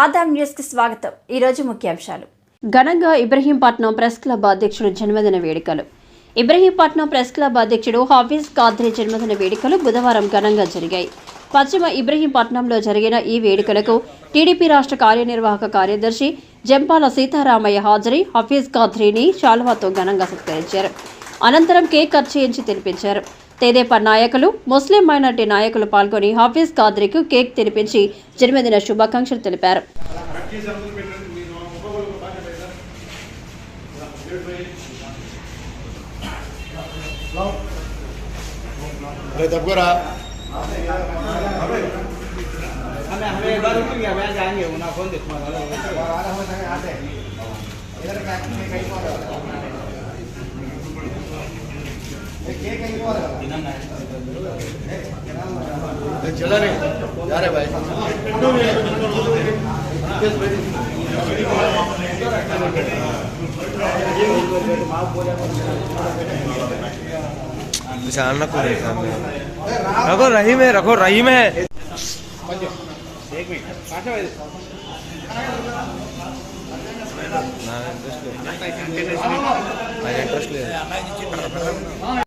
ఆదాం న్యూస్కి స్వాగతం. ఈరోజు ముఖ్యాంశాలు. ఘనంగా ఇబ్రహీంపట్నం ప్రెస్ క్లబ్ అధ్యక్షుడు జన్మదిన వేడుకలు. ఇబ్రహీంపట్నం ప్రెస్ క్లబ్ అధ్యక్షుడు హాఫీజ్ ఖాద్రీ జన్మదిన వేడుకలు బుధవారం ఘనంగా జరిగాయి. పశ్చిమ ఇబ్రహీంపట్నంలో జరిగిన ఈ వేడుకలకు టీడీపీ రాష్ట్ర కార్యనిర్వాహక కార్యదర్శి జంపాల సీతారామయ్య హాజరై హఫీజ్ ఖాద్రీని శాల్వాతో ఘనంగా సత్కరించారు. అనంతరం కేక్ కట్ చేయించి తినిపించారు. తెదేపా నాయకులు ముస్లిం మైనార్టీ నాయకులు పాల్గొని హాఫీజ్ కాద్రికి కేక్ తినిపించి జన్మదిన శుభాకాంక్షలు తెలిపారు. अरे चला जा रहे भाई मेरे सामने रखो रही में रखो रही में। एक मिनट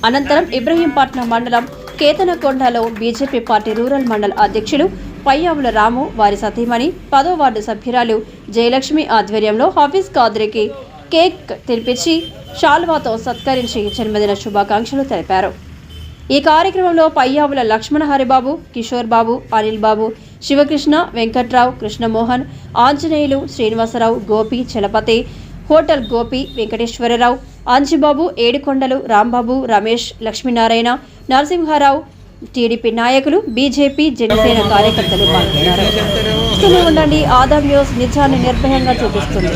అనంతరం ఇబ్రహీంపట్నం మండలం కేతనకొండలో బీజేపీ పార్టీ రూరల్ మండల అధ్యక్షులు పయ్యావుల రాము వారి సతీమణి పదో వార్డు సభ్యురాలు జయలక్ష్మి ఆధ్వర్యంలో హాఫీస్ కాద్రికి కేక్ తినిపించి షాల్వాతో సత్కరించి జన్మదిన శుభాకాంక్షలు తెలిపారు. ఈ కార్యక్రమంలో పయ్యావుల లక్ష్మణ హరిబాబు కిషోర్ బాబు అనిల్ బాబు శివకృష్ణ వెంకట్రావు కృష్ణమోహన్ ఆంజనేయులు శ్రీనివాసరావు గోపి చలపతి హోటల్ గోపి వెంకటేశ్వరరావు అంజుబాబు ఏడుకొండలు రాంబాబు రమేష్ లక్ష్మీనారాయణ నరసింహారావు టీడీపీ నాయకులు బీజేపీ జనసేన కార్యకర్తలు పాల్గొన్నారు. ఉండండి ఆదా న్యూస్ నిజాన్ని నిర్భయంగా చూపిస్తుంది.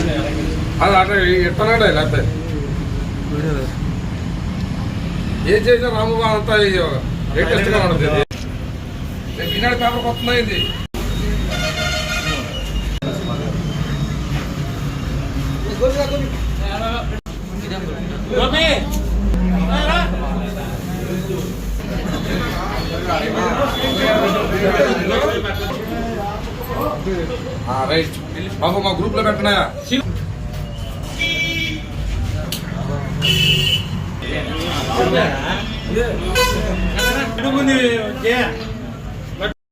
ఏం చేసినా అంతా ఈనాడు పేపర్ కొత్త ఇది రైట్ బాబు మా గ్రూప్ లో పెట్టినా ముందు